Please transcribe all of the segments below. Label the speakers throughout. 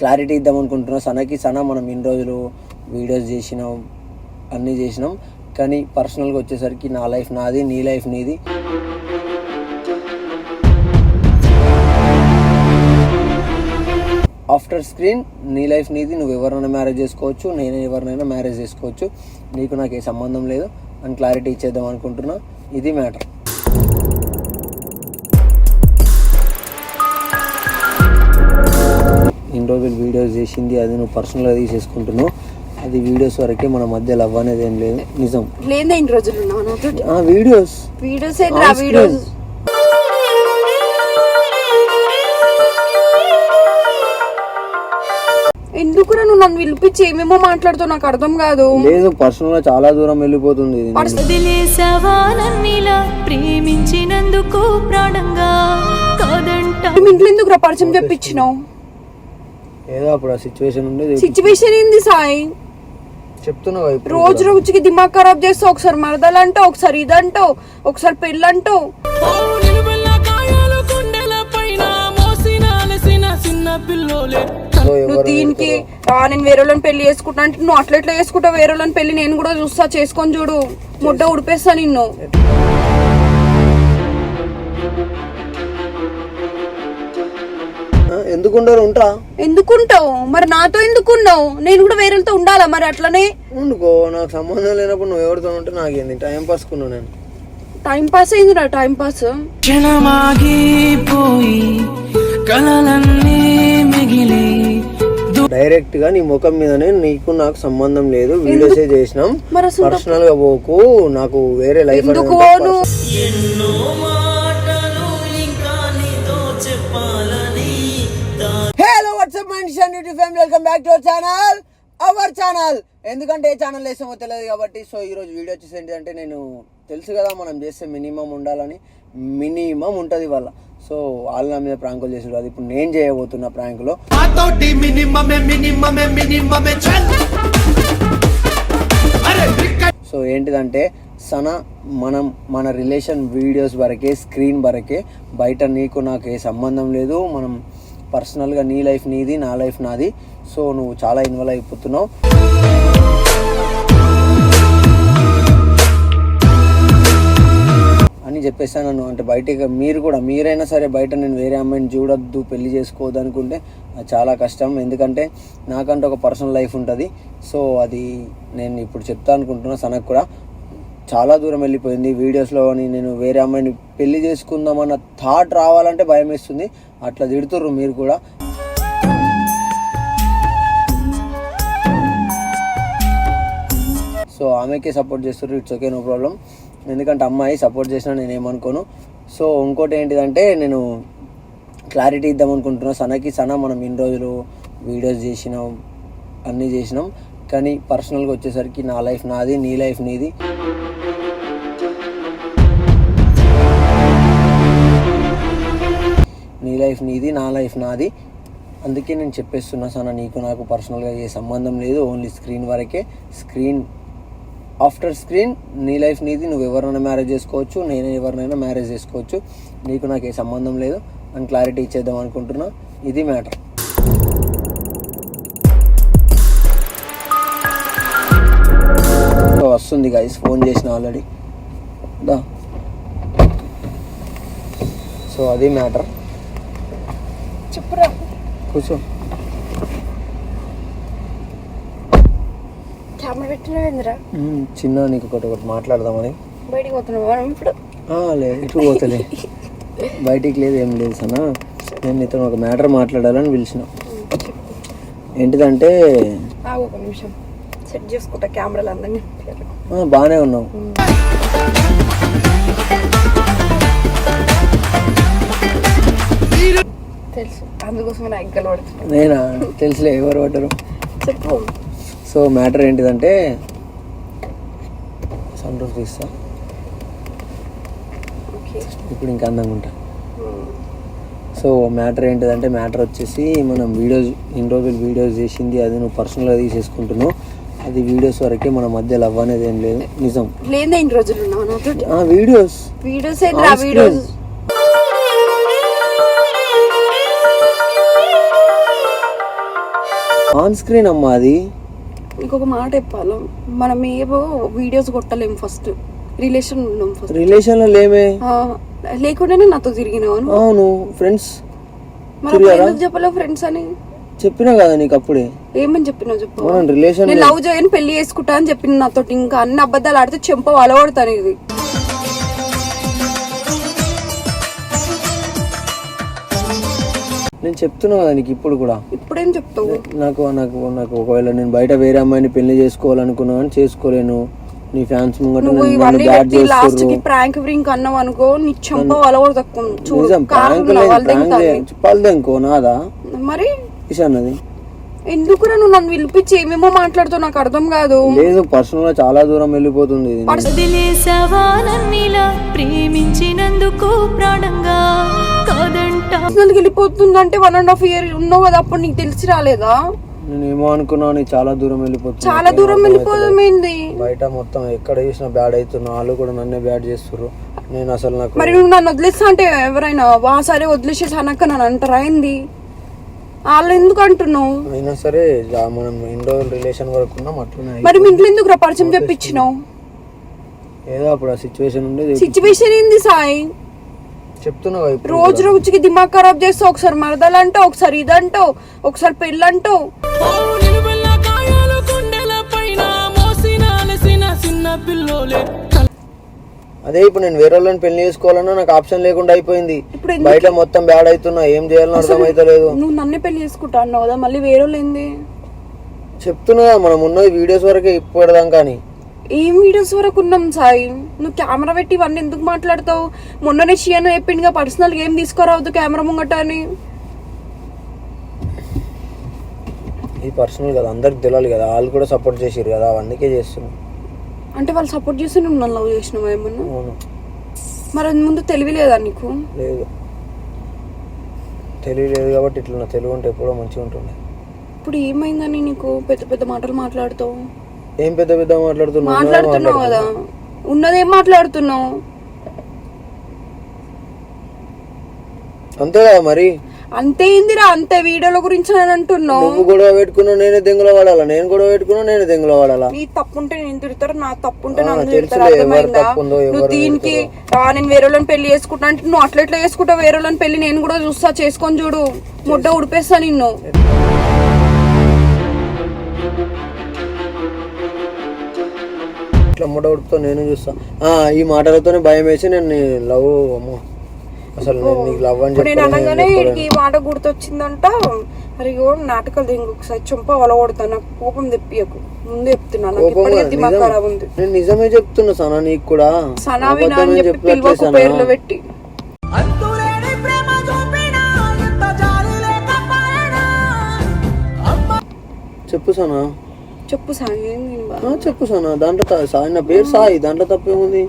Speaker 1: Clarity ఇద్దాం అనుకుంటున్నా. సనకి సన మనం ఇన్ని రోజులు వీడియోస్ చేసినాం అన్నీ చేసినాం. కానీ పర్సనల్గా వచ్చేసరికి నా లైఫ్ నాది నీ లైఫ్ నీది. ఆఫ్టర్ స్క్రీన్ నీ లైఫ్ నీది నువ్వు ఎవరినైనా మ్యారేజ్ చేసుకోవచ్చు నేను ఎవరినైనా మ్యారేజ్ చేసుకోవచ్చు. నీకు నాకు ఏ సంబంధం లేదు. అని క్లారిటీ ఇచ్చేద్దాం అనుకుంటున్నా. ఇది మ్యాటర్ రోజులు వీడియోస్ చేసింది అది నువ్వు పర్సనల్గా తీసేసుకుంటున్నావు. అది వీడియోస్ వరకే మన మధ్య లవ్ అనేది ఏం లేదు. నిజం.
Speaker 2: లేదా ఇన్ని రోజులు ఉన్నావు నాతో?
Speaker 1: ఆ వీడియోస్.
Speaker 2: వీడియోస్ ఏంటి వీడియోస్. ఎందుకురా నువ్వు నన్ను పిలిపించి ఏమేమో మాట్లాడుతావు నాకు అర్థం కాదు.
Speaker 1: లేదు పర్సనల్గా చాలా దూరం వెళ్ళిపోతుంది ఇది
Speaker 3: వదిలేసావా నన్నిలా ప్రేమించినందుకు ప్రాణంగా కాదంట.
Speaker 2: మీ ఇంట్లో ఎందుకు పరిచయం చెప్పించినావు
Speaker 1: ఏదో అప్పుడు ఆ సిచ్యువేషన్ ఉండేది.
Speaker 2: సిచ్యువేషన్ ఏంది సాయి?
Speaker 1: చెప్తున్నావు ఇప్పుడు
Speaker 2: రోజు రోజుకి దిమాగ్ ఖరాబ్ చేస్తావు ఒకసారి మరదలు అంటావు ఒకసారి ఇదంటావు ఒకసారి పెళ్ళి అంటావు
Speaker 1: సో
Speaker 2: నువ్వు దీనికి నేను వేరే వాళ్ళని పెళ్ళి చేసుకుంటా అంటే నువ్వు అట్లా ఎట్లా చేసుకుంటావు? వేరే వాళ్ళని పెళ్ళి నేను కూడా చూస్తా చేసుకొని చూడు. ముడ్డ ఉడిపేస్తా నిన్ను.
Speaker 1: ఆ, ఎందుకు ఉండరు ఉంటా?
Speaker 2: ఎందుకుంటావు? మరి నాతో ఎందుకున్నావు? నేను కూడా వేరేతో ఉండాలా మరి అట్లనే?
Speaker 1: ఉండుకో నాకు సంబంధం లేనప్పుడు నువ్వు ఎవరితో ఉంటే నాకేంది? టైం పాస్ కున్నావు నేను.
Speaker 2: టైం పాస్ అయిందిరా టైం పాస్
Speaker 4: క్షణమాగిపోయి కలలన్నీ మిగిలి
Speaker 1: డైరెక్ట్గా నీ ముఖం మీదనే నీకు నాకు సంబంధం లేదు. వీడియోసే చేసినాం. పర్సనల్గా పోకు. నాకు వేరే లైఫ్
Speaker 2: ఎందుకు పోను?
Speaker 1: YouTube family welcome back to our channel our channel ఎందుకంటే ఏ ఛానల్ వేసామో తెలియదు కాబట్టి సో ఈ రోజు వీడియో వచ్చేసి ఏంటంటే నేను తెలుసు కదా మనం చేస్తే మినిమం ఉండాలని మినిమం ఉంటుంది వాళ్ళ సో వాళ్ళ నా మీద ప్రాంకులు చేసారు అది ఇప్పుడు నేను చేయబోతున్న ప్రాంకులో. సో ఏంటిదంటే సన మనం మన రిలేషన్ వీడియోస్ వరకే స్క్రీన్ వరకే బయట నీకు నాకు ఏ సంబంధం లేదు మనం పర్సనల్గా నీ లైఫ్ నీది నా లైఫ్ నాది. సో నువ్వు చాలా ఇన్వాల్వ్ అయిపోతున్నావు. అని చెప్పేసాను నన్ను. అంటే బయట మీరు కూడా మీరైనా సరే బయట నేను వేరే అమ్మాయిని చూడొద్దు పెళ్ళి చేసుకోవద్దు అనుకుంటే అది చాలా కష్టం. ఎందుకంటే నాకంటే ఒక పర్సనల్ లైఫ్ ఉంటుంది. సో అది నేను ఇప్పుడు చెప్తా అనుకుంటున్నా సనకు కూడా. చాలా దూరం వెళ్ళిపోయింది. వీడియోస్లో నేను వేరే అమ్మాయిని పెళ్ళి చేసుకుందామన్న థాట్ రావాలంటే భయం వేస్తుంది. అట్లా తిడుతుర్రు మీరు కూడా. సో ఆమెకే సపోర్ట్ చేస్తారు ఇట్స్ ఓకే నో ప్రాబ్లం ఎందుకంటే అమ్మాయి సపోర్ట్ చేసినా నేను ఏమనుకోను. సో ఇంకోటి ఏంటిదంటే నేను క్లారిటీ ఇద్దాం అనుకుంటున్నా. సనకి సన మనం ఇన్ని రోజులు వీడియోస్ చేసినాం అన్నీ చేసినాం. కానీ పర్సనల్గా వచ్చేసరికి నా లైఫ్ నాది నీ లైఫ్ నీది. లైఫ్ నీది నా లైఫ్ నాది. అందుకే నేను చెప్పేస్తున్నా సన్న నీకు నాకు పర్సనల్గా ఏ సంబంధం లేదు. ఓన్లీ స్క్రీన్ వరకే. స్క్రీన్ ఆఫ్టర్ స్క్రీన్ నీ లైఫ్ నీది. నువ్వు ఎవరినైనా మ్యారేజ్ చేసుకోవచ్చు నేను ఎవరినైనా మ్యారేజ్ చేసుకోవచ్చు. నీకు నాకు ఏ సంబంధం లేదు. అని క్లారిటీ ఇచ్చేద్దాం అనుకుంటున్నా. ఇది మ్యాటర్. వస్తుంది గైస్ ఫోన్ చేసిన ఆల్రెడీ. దా. సో అది మ్యాటర్.
Speaker 2: చెప్పురా.
Speaker 1: కూర్చో.
Speaker 2: కెమెరా పెట్టినవేంద్రా
Speaker 1: చిన్న నీకు ఒకటి ఒకటి మాట్లాడదామని.
Speaker 2: బయటికి పోతున్నావు? ఇప్పుడు?
Speaker 1: లేదు ఇటు పోతలే. బయటికి లేదు ఏం లేదు సనా. నేను నీతో ఒక మ్యాటర్ మాట్లాడాలని పిలిచిన. ఏంటిదంటే
Speaker 2: ఒక నిమిషం. సెట్ చేసుకుంటా కెమెరాలు అందరినీ.
Speaker 1: బాగానే ఉన్నావు.
Speaker 2: తెలుసు. అందుకోసం నా ఎగ్గలు పడుతుంది
Speaker 1: నేనా? తెలుసులే ఎవరు పడ్డరు?
Speaker 2: చెప్పు.
Speaker 1: సో మ్యాటర్ ఏంటిదంటే సన్ రూఫ్ తీస్తా.
Speaker 2: ఓకే.
Speaker 1: ఇప్పుడు ఇంకా అందంగా ఉంటా. సో మ్యాటర్ ఏంటిదంటే మ్యాటర్ వచ్చేసి మనం వీడియోస్ ఇన్ని రోజులు వీడియోస్ చేసింది అది నువ్వు పర్సనల్గా తీసేసుకుంటున్నావు. అది వీడియోస్ వరకే మన మధ్య లవ్ అనేది ఏం లేదు. నిజం.
Speaker 2: లేదా ఇన్ని రోజులు ఉన్నావు నాతో
Speaker 1: ఆ videos.
Speaker 2: Videos videos.
Speaker 1: On screen అమ్మా అది.
Speaker 2: ఇంకొక మాట చెప్పాలి? మనం ఏవో వీడియోస్ కొట్టలేం ఫస్ట్ రిలేషన్ ఉన్నాం ఫస్ట్
Speaker 1: రిలేషన్లో లేమే.
Speaker 2: లేకుండానే నాతో తిరిగినావు.
Speaker 1: అవును ఫ్రెండ్స్
Speaker 2: అప్పుడు ఎందుకు చెప్పలేవు ఫ్రెండ్స్ అని?
Speaker 1: చెప్పినా కదా నీకు అప్పుడే.
Speaker 2: ఏమని చెప్పినావు చెప్పు?
Speaker 1: మనం రిలేషన్
Speaker 2: లవ్ చేయని పెళ్ళి చేసుకుంటా అని చెప్పింది నాతో ఇంకా అన్ని అబద్ధాలు ఆడితే చెంప వలగొడతాను ఇది.
Speaker 1: నేను చెప్తున్నా కదా నీకు ఇప్పుడు కూడా.
Speaker 2: ఇప్పుడేం చెప్తావు?
Speaker 1: నాకు నాకు నాకు ఒకవేళ నేను బయట వేరే అమ్మాయిని పెళ్ళి చేసుకోవాలనుకున్నా కానీ చేసుకోలేను. నీ ఫ్యాన్స్ ముంగట
Speaker 2: లాస్ట్కి ప్రాంక్ వ్రింక్ అన్నావు అనుకో నీ చెంప వలగొడతాం చూడు
Speaker 1: నిజం ప్రాంక్ ప్రాంక్. చెప్పాలి ఇంకో నాదా?
Speaker 2: మరి?
Speaker 1: ఇషా అన్నది.
Speaker 2: ఎందుకురా నువ్వు నన్ను పిలిపించి ఏమేమో మాట్లాడుతావు? నాకు అర్థం కాదు.
Speaker 1: లేదు పర్సనల్గా చాలా దూరం వెళ్ళిపోతుంది
Speaker 3: ప్రేమించినందుకు ప్రాణంగా కాదంట.
Speaker 2: పర్సనల్కి వెళ్ళిపోతుందంటే వన్ అండ్ హాఫ్ ఇయర్ ఉన్నావు కదా అప్పుడు నీకు తెలిసి రాలేదా?
Speaker 1: నేను ఏమో అనుకున్నావు నీ చాలా దూరం వెళ్ళిపోతుంది.
Speaker 2: చాలా దూరం వెళ్ళిపోతుంది.
Speaker 1: బయట మొత్తం ఎక్కడ చూసినా బ్యాడ్ అవుతున్నా వాళ్ళు కూడా నన్నే బ్యాడ్ చేస్తారు నేను అసలు నాకు
Speaker 2: మరి నువ్వు నన్ను వదిలేస్తా అంటే ఎవరైనా? వా సరే వదిలేసేసి అనక్క నన్ను అంటారా ఏంది? వాళ్ళు ఎందుకు అంటున్నావు?
Speaker 1: అయినా సరే జా- మనం రోజులు రిలేషన్ వరకు ఉన్నాం అట్లనే
Speaker 2: మరి మీ ఇంట్లో ఎందుకు రా పరిచయం చెప్పించినావు
Speaker 1: ఏదో అప్పుడు ఆ సిచ్యువేషన్ ఉండేది
Speaker 2: సిచ్యువేషన్ ఏంది సాయి?
Speaker 1: చెప్తున్నా కదా ఇప్పుడు
Speaker 2: రోజు రోజుకి దిమాగ్ ఖరాబ్ చేస్తావు ఒకసారి మరదలు అంటావు ఒకసారి ఇది అంటావు ఒకసారి పెళ్ళి అంటావు
Speaker 1: అదే ఇప్పుడు నేను వేరే వాళ్ళని పెళ్ళి చేసుకోవాలన్నా నాకు ఆప్షన్ లేకుండా అయిపోయింది.
Speaker 2: ఇప్పుడు
Speaker 1: బయట మొత్తం బ్యాడ్ అవుతున్నా ఏం చేయాలని అర్థమైతలేదు
Speaker 2: నువ్వు నన్నే పెళ్ళి చేసుకుంటా అన్నావు కదా మళ్ళీ వేరే వాళ్ళు ఏంది?
Speaker 1: చెప్తున్నా మనం ఉన్నది వీడియోస్ వరకే ఇప్పడదాం కానీ.
Speaker 2: ఏం వీడియోస్ వరకు ఉన్నాం సాయి? నువ్వు కెమెరా పెట్టి ఇవన్నీ ఎందుకు మాట్లాడతావు? మొన్ననే షియన్ చెప్పిందిగా పర్సనల్ ఏం తీసుకురావద్దు కెమెరా ముంగట అని.
Speaker 1: ఇది పర్సనల్ కదా అందరికి తెలియాలి కదా వాళ్ళు కూడా సపోర్ట్ చేసిరు కదా అందుకే చేస్తున్నాం.
Speaker 2: అంటే వాళ్ళు సపోర్ట్ చేసి నువ్వు నన్ను లవ్ చేసినావా ఏమన్నా?
Speaker 1: అవును.
Speaker 2: మరి అది ముందు తెలివి లేదా నీకు?
Speaker 1: లేదు. తెలియలేదు కాబట్టి ఇట్లా తెలుగు ఉంటే ఎప్పుడో మంచిగా ఉంటుండే.
Speaker 2: ఇప్పుడు ఏమైందని నీకు? పెద్ద పెద్ద మాటలు మాట్లాడుతావు.
Speaker 1: ఏం పెద్ద పెద్ద మాట్లాడుతున్నావు?
Speaker 2: మాట్లాడుతున్నావు కదా. ఉన్నదేం మాట్లాడుతున్నావు?
Speaker 1: అంతే కదా మరి?
Speaker 2: అంతే ఏందిరా అంతే వీడియోల గురించి అని అంటున్నావు.
Speaker 1: నువ్వు గొడవ పెట్టుకున్నావు నేనే దెంగులో పడాలా? నేను గొడవ పెట్టుకున్నా నేనే దెంగులో పడాలా?
Speaker 2: నీ తప్పుంటే నేను తిడతారు? నా తప్పుంటే నన్ను తిడతారు? అర్థమైందా? నువ్వు దీనికి నేను వేరే వాళ్ళని పెళ్ళి చేసుకుంటా అంటే నువ్వు అట్లా ఎట్లా చేసుకుంటావు? వేరే వాళ్ళని పెళ్ళి నేను కూడా చూస్తా చేసుకొని చూడు. ముడ్డ ఉడిపేస్తా నిన్ను.
Speaker 1: ఇట్లా ముడ ఉడుపుతో నేను చూస్తా? ఆ, ఈ మాటలతోనే భయం వేసి నేను లవ్ అమ్మో. అసలు నేను నీకు లవ్ అని
Speaker 2: నేను అనగానే ఈ మాట గుర్తొచ్చిందంట. మరి నాటకాలు దీనికి ఒకసారి చుంప వలగొడతా నాకు కోపం తెప్పియకు. ముందు చెప్తున్నా నాకు ఇప్పటికే దిమాగ్ ఉంది.
Speaker 1: నేను నిజమే చెప్తున్నా సనా నీకు కూడా.
Speaker 2: సనా వినా అని చెప్పి పిలువకు. పేర్లు పెట్టి.
Speaker 1: చెప్పు సనా.
Speaker 2: చెప్పు సాయి
Speaker 1: చెప్పు సనా. దాంట్లో సాయి నా పేరు సాయి. దాంట్లో తప్పేముంది?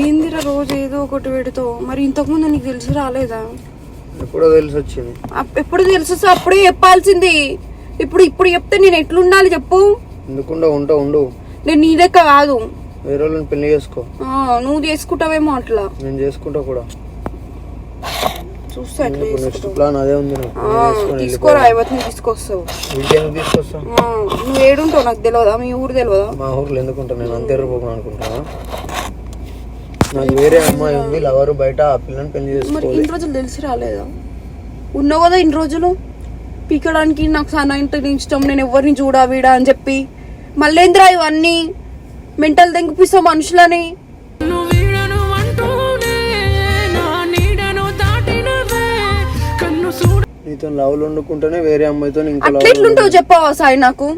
Speaker 2: ఏందిరా రోజు ఏదో ఒకటి పెడతావు? మరి ఇంతకుముందు నీకు తెలిసి రాలేదా?
Speaker 1: ఎప్పుడో తెలిసి వచ్చింది.
Speaker 2: ఎప్పుడు తెలుసు అప్పుడే చెప్పాల్సింది. ఇప్పుడు ఇప్పుడు చెప్తే నేను ఎట్లుండాలి చెప్పు.
Speaker 1: ఎందుకుండా ఉంటా ఉండు.
Speaker 2: నేను నీ లెక్క కాదు.
Speaker 1: వేరే వాళ్ళని పెళ్ళి చేసుకో.
Speaker 2: నువ్వు చేసుకుంటావేమో అట్లా.
Speaker 1: నేను చేసుకుంటా కూడా.
Speaker 2: చూస్తా
Speaker 1: నెక్స్ట్ ప్లాన్ అదే ఉంది
Speaker 2: తీసుకోరా తీసుకొస్తావు?
Speaker 1: ఇంకేందుకు తీసుకొస్తా?
Speaker 2: ఆ, నువ్వు ఏడుంటావు నాకు తెలియదా మీ ఊరు తెలియదా
Speaker 1: మా ఊర్లో ఎందుకుంటా? నేను అంతే పోకుండా అనుకుంటానా? నాకు వేరే అమ్మాయి ఉంది లవరు బయట ఆ పిల్లని పెళ్ళి
Speaker 2: మరి
Speaker 1: చేసుకోవాలి.
Speaker 2: ఇన్ని రోజులు తెలిసి రాలేదా? ఉన్నావు కదా ఇన్ని రోజులు? పీకడానికి నాకు సన్న ఇంటి ఇష్టం నేను ఎవరిని చూడా వీడా అని చెప్పి. మళ్ళేంద్రా ఇవన్నీ మెంటల్ తెంగిపిస్తావు మనుషులని.
Speaker 1: నీతో లవ్లు వండుకుంటేనే వేరే అమ్మాయితో ఇంకో లవ్
Speaker 2: ఎట్లుంటావు చెప్పావా సాయి నాకు?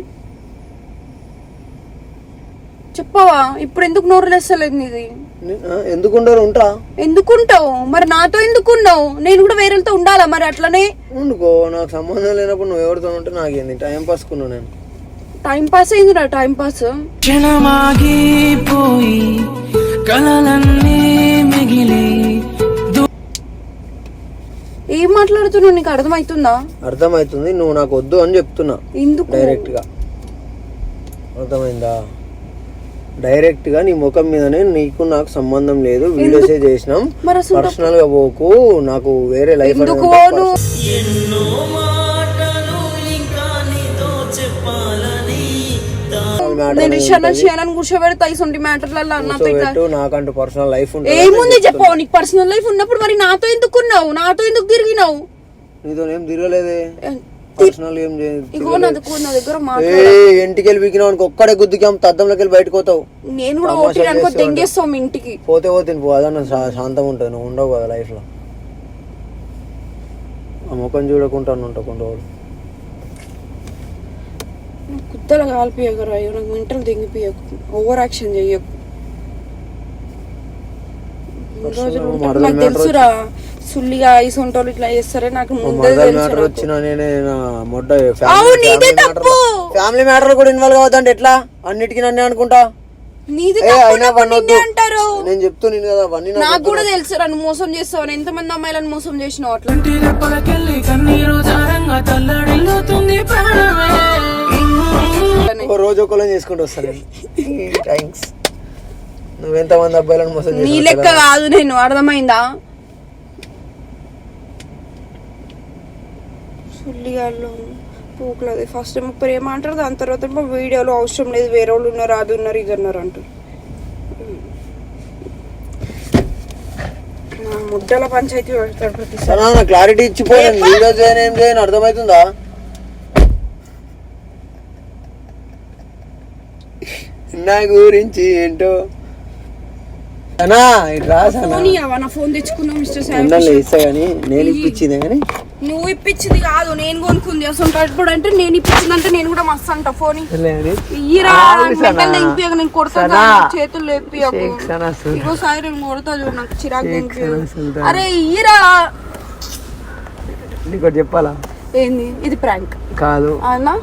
Speaker 2: చెప్పావా? ఇప్పుడు ఎందుకు నోరు లేస్తలేదు నీది?
Speaker 1: ఎందుకు ఉండరు ఉంటా?
Speaker 2: ఎందుకుంటావు? మరి నాతో ఎందుకున్నావు? నేను కూడా వేరేతో ఉండాలా మరి అట్లనే?
Speaker 1: ఉండుకో నాకు సంబంధం లేనప్పుడు నువ్వు ఎవరితో ఉంటే నాకేంది టైం పాస్ కున్నావు నేను.
Speaker 2: టైం పాస్ అయిందిరా టైం పాస్
Speaker 5: క్షణమాగిపోయి కలలన్నీ మిగిలి
Speaker 2: ఏం మాట్లాడుతున్నావు? నీకు అర్థమవుతుందా
Speaker 1: అర్థమవుతుంది నువ్వు నాకు వద్దు అని చెప్తున్నా.
Speaker 2: ఎందుకు?
Speaker 1: డైరెక్ట్గా. అర్థమైందా? డైరెక్ట్గా నీ ముఖం మీదనే నీకు నాకు సంబంధం లేదు. వీడియోసే చేసినాం?
Speaker 2: మరి అసలు
Speaker 1: పర్సనల్గా పోకు. నాకు వేరే లైఫ్
Speaker 2: ఎందుకు పోను? నేను ఇషాన షేనని కూర్చోబెడతా ఇసొంటి మ్యాటర్లలో నాతో
Speaker 1: నాకంటూ పర్సనల్ లైఫ్
Speaker 2: ఏముంది చెప్పు నీకు పర్సనల్ లైఫ్ ఉన్నప్పుడు మరి నాతో ఎందుకున్నావు నాతో ఎందుకు తిరిగినావు?
Speaker 1: నీతో ఏం తిరగలేదే పర్సనల్ ఏం
Speaker 2: ఇగో నా దగ్గర నా దగ్గర
Speaker 1: ఏ
Speaker 2: మాట్లాడ
Speaker 1: ఇంటికి వెళ్ళి అనుకో ఒక్కడే గుద్దుకాం తద్దంలోకి వెళ్ళి బయటకు పోతావు.
Speaker 2: నేను కూడా అనుకో తెంగేస్తావు మీ ఇంటికి.
Speaker 1: పోతే పోతే పో అదన్న శా- శాంతం ఉంటుంది నువ్వు ఉండవు కదా లైఫ్లో ఆ ముఖం చూడకుండా ఉంటావు కొన్ని రోజులు.
Speaker 2: కుత్తలు కాల్పియకు రాయు నాకు మెంటల్ ఓవర్ యాక్షన్ చెయ్యకు. ఇన్ని రోజులు నాకు తెలుసురా. సుల్లిగా ఇసొంటోళ్ళు ఇట్లా చేస్తారే నాకు ముందే
Speaker 1: మ్యాటర్. వచ్చిన నేనే మొడ్డ
Speaker 2: అవును, నీదే తప్పు.
Speaker 1: ఫ్యామిలీ మ్యాటర్ కూడా ఇన్వాల్వ్ కావద్దంటే ఎట్లా? అన్నిటికీ నన్నే అనుకుంటా?
Speaker 2: నీది అంటారు.
Speaker 1: నేను చెప్తున్నాను కదా అవన్నీ నాకు
Speaker 2: కూడా తెలుసు నన్ను మోసం చేస్తావు. ఎంత మంది అమ్మాయిలను మోసం చేసినావు అట్లా?
Speaker 1: రోజు ఒకళ్ళని చేసుకుంటూ వస్తాను థ్యాంక్స్ నువ్వెంత మంది అబ్బాయిలను మోసం
Speaker 2: నీ లెక్క కాదు నేను అర్థమైందా? సుల్లిగాళ్ళు పూకులది ఫస్ట్ ఏమో ప్రేమ అంటారు దాని తర్వాత ఏమో వీడియోలో అవసరం లేదు వేరే వాళ్ళు ఉన్నారు అది ఉన్నారు ఇది ఉన్నారు అంటారు. నా ముద్దల పంచాయతీ పెడతాడు ప్రతిసారి.
Speaker 1: క్లారిటీ ఇచ్చిపోయాను వీడియో చేయను ఏం చేయను? అర్థమవుతుందా? నా గురించి ఏంటో?
Speaker 2: ఫోన్ ఇవ్వవా నా ఫోన్ తెచ్చుకున్నావు మిస్టర్ సార్
Speaker 1: ఉండాలి ఇస్తా కానీ నేను ఇప్పించింది కానీ
Speaker 2: నువ్వు ఇప్పించింది కాదు నేను కొనుక్కుంది. అసలు ఇప్పుడు అంటే నేను ఇప్పించిందంటే నేను కూడా మస్తు అంట ఫోన్ ఇయ్యరా నేను కొడతా. చేతులు లేపియకు ఇగో సాయి నేను కొడతా చూడు నాకు చిరాకు
Speaker 1: సుల్తాన్.
Speaker 2: అరే ఇయ్యరా.
Speaker 1: నీకు చెప్పాలా?
Speaker 2: ఏంది? ఇది ప్రాంక్.
Speaker 1: కాదు.
Speaker 2: అవునా?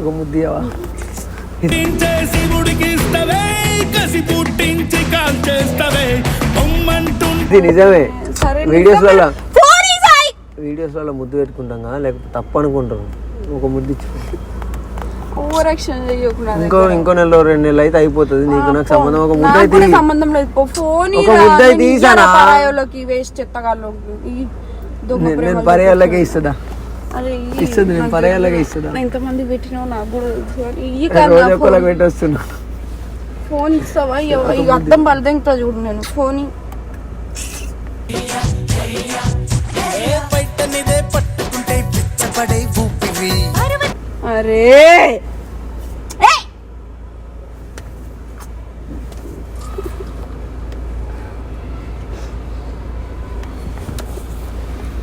Speaker 1: ఒక ముద్దియవా
Speaker 4: చేసి పుట్టించి కాల్చేస్తవే బొమ్మంటుంది
Speaker 1: ఇది నిజమే.
Speaker 2: సరే
Speaker 1: వీడియోస్ వల్ల వీడియోస్ వల్ల ముద్దు పెట్టుకుంటాం కదా లేకపోతే తప్పు అనుకుంటారు ఒక ముద్దు ఇచ్చు
Speaker 2: ఓవర్ యాక్షన్ చెయ్యకు నా
Speaker 1: ఇంకో ఇంకో నెల రెండు నెలలు అయితే అయిపోతుంది. నీకు నాకు సంబంధం ఒక ముద్ద అయితే
Speaker 2: సంబంధం లేదు. ఫోన్
Speaker 1: ఒక ముద్ద అయితే తీసానా?
Speaker 2: వేస్ట్
Speaker 1: నేను-. పర్యాలకే ఇస్తుందా. ఇస్తుంది నేను పర్యాలకే. ఇస్తుందా?
Speaker 2: ఎంతమంది పెట్టినావు నాకు కూడా
Speaker 1: రోజు
Speaker 2: నా
Speaker 1: ఒక్కలా
Speaker 2: ఫోన్. ఇస్తావా? అర్థం పడదేంటో చూడు నేను. ఫోన్ అరే!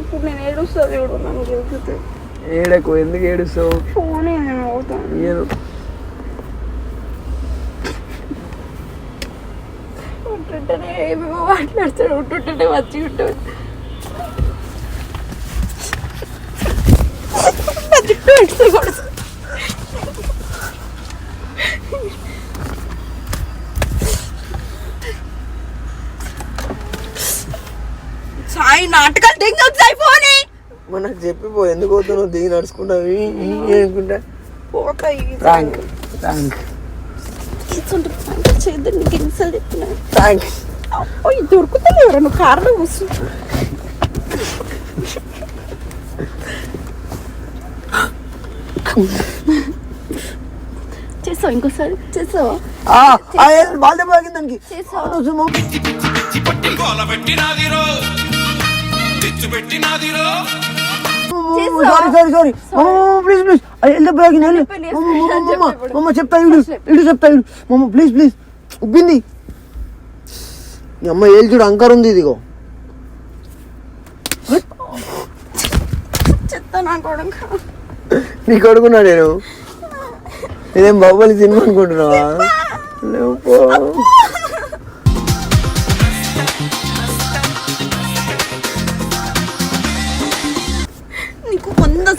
Speaker 2: ఇప్పుడు నేను ఏడుస్తా చూడు నన్ను చూపితే
Speaker 1: ఏడకు? ఎందుకు ఏడుస్తావు?
Speaker 2: ఫోన్ నేను అవుతాను.
Speaker 1: ఏడు
Speaker 2: ఉంటుంటేనే ఏమేమో మాట్లాడతాడు ఉంటుంటే వచ్చి ఉంటుంది. సాయి నాటకాలు దిగొచ్చు సాయి ఫోన్
Speaker 1: మరి నాకు చెప్పిపో ఎందుకు పోతున్నావు? దిగి నడుచుకుంటావు? ఈ- ఈ అనుకుంటా
Speaker 2: పోతాయి చేద్దాం నీకు ఎన్నిసార్లు చెప్తున్నా
Speaker 1: థ్యాంక్
Speaker 2: ఓయ్ దొరుకుతలేవురా నువ్వు కూర్చో చేసావు ఇంకోసారి చేసావా
Speaker 1: బాల్య బాగింది దానికి
Speaker 2: చేసావా
Speaker 4: పట్టి గోల పెట్టినాదిరో తెచ్చు పెట్టినాదిరో
Speaker 1: sorry sorry sorry please please వెళ్ళి
Speaker 2: ఇప్పుడు.
Speaker 1: మమ్మ చెప్తా ఇడు ఇడు చెప్తా ఇడు మమ్మ ప్లీజ్ ప్లీజ్ ఉబ్బింది అమ్మ ఏళ్ళు చూడు అంకర్ ఉంది ఇదిగో
Speaker 2: నీ
Speaker 1: కొడుకున్నా నేను ఇదేం బాహుబలి సినిమా అనుకుంటున్నావా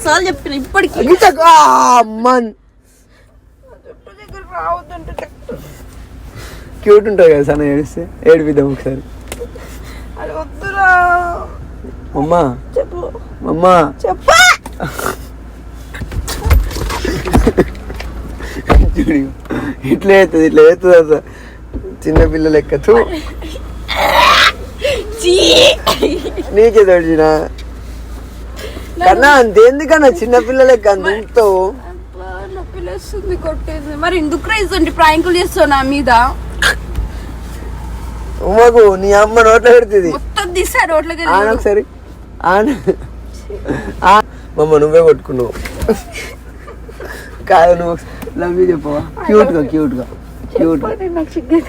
Speaker 2: సార్లు చెప్పిన ఇప్పటికి.
Speaker 1: క్యూట్ ఉంటుంది కదా సన్న ఏడిస్తే? ఏడిపిద్దాం ఒకసారి. అమ్మ.
Speaker 2: చెప్పు.
Speaker 1: అమ్మ.
Speaker 2: చెప్పా.
Speaker 1: చూడు ఇట్లా అవుతుంది ఇట్లా అవుతుంది అసలు చిన్న పిల్ల లెక్క. తూ. నీకే తోడిచిన కన్నా అంత ఎందుకన్నా చిన్న పిల్ల లెక్క అంత
Speaker 2: అబ్బా, నొప్పి లేస్తుంది కొట్టేది. మరి ఎందుకు రైజండి ప్రాంకులు చేస్తావు నా మీద?
Speaker 1: ఉమ్మకు నీ అమ్మ నోట్లో పెడుతుంది.
Speaker 2: మొత్తం తీసారు రోడ్లకి
Speaker 1: ఆన ఒకసారి ఆన. ఆ- మమ్మ నువ్వే కొట్టుకున్నావు. కాదు నువ్వు లవ్ యూ చెప్పవా క్యూట్గా క్యూట్గా. క్యూట్గా.
Speaker 2: నాకు సిగ్గు